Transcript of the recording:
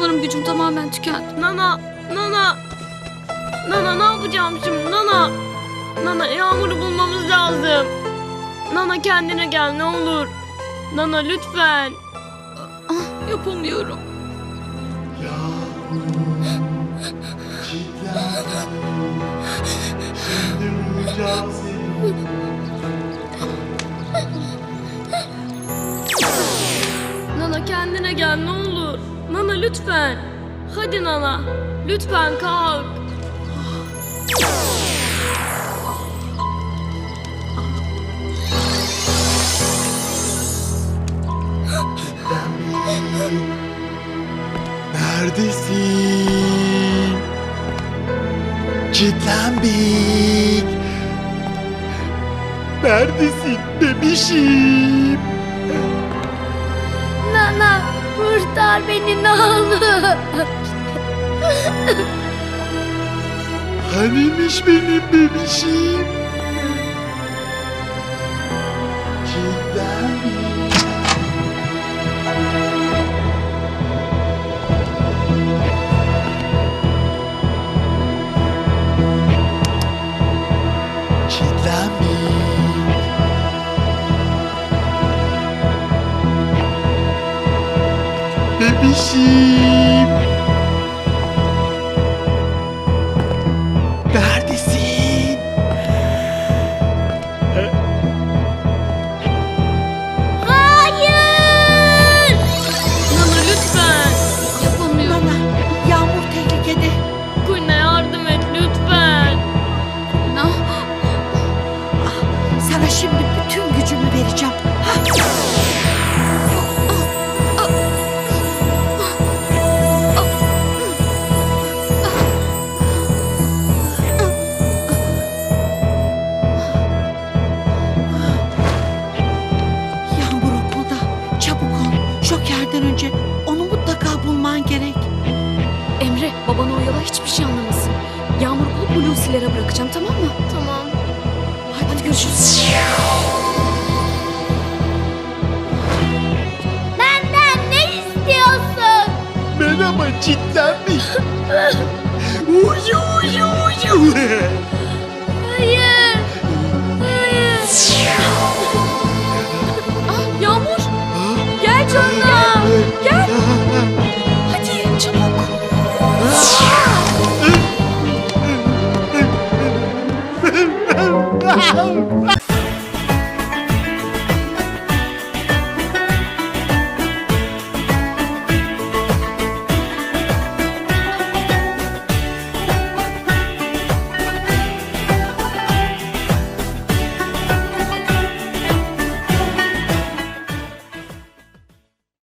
Bütün gücüm tamamen tükendi. Nana, Nana. Nana ne yapacağım şimdi Nana? Nana Yağmur'u bulmamız lazım. Nana kendine gel ne olur. Nana lütfen. Ah, yapamıyorum. Şimdi uyuyacağım seni. Nana kendine gel ne olur. Lütfen. Hadi Nana. Lütfen kalk. Neredesin? Kitlenbik. Neredesin bebişim? Nana kurtar beni ne olur. Hanimiş benim bebişim? Kitlenbik. Bebişim. Neredesin? Şokerden önce onu mutlaka bulman gerek. Emre babanı oyala hiçbir şey anlamasın. Yağmur bulup Hulusi'lere bırakacağım tamam mı? Tamam. Hadi görüşürüz. Benden ne istiyorsun? Ben ama kitlenmiş. Uyu uyu uyu.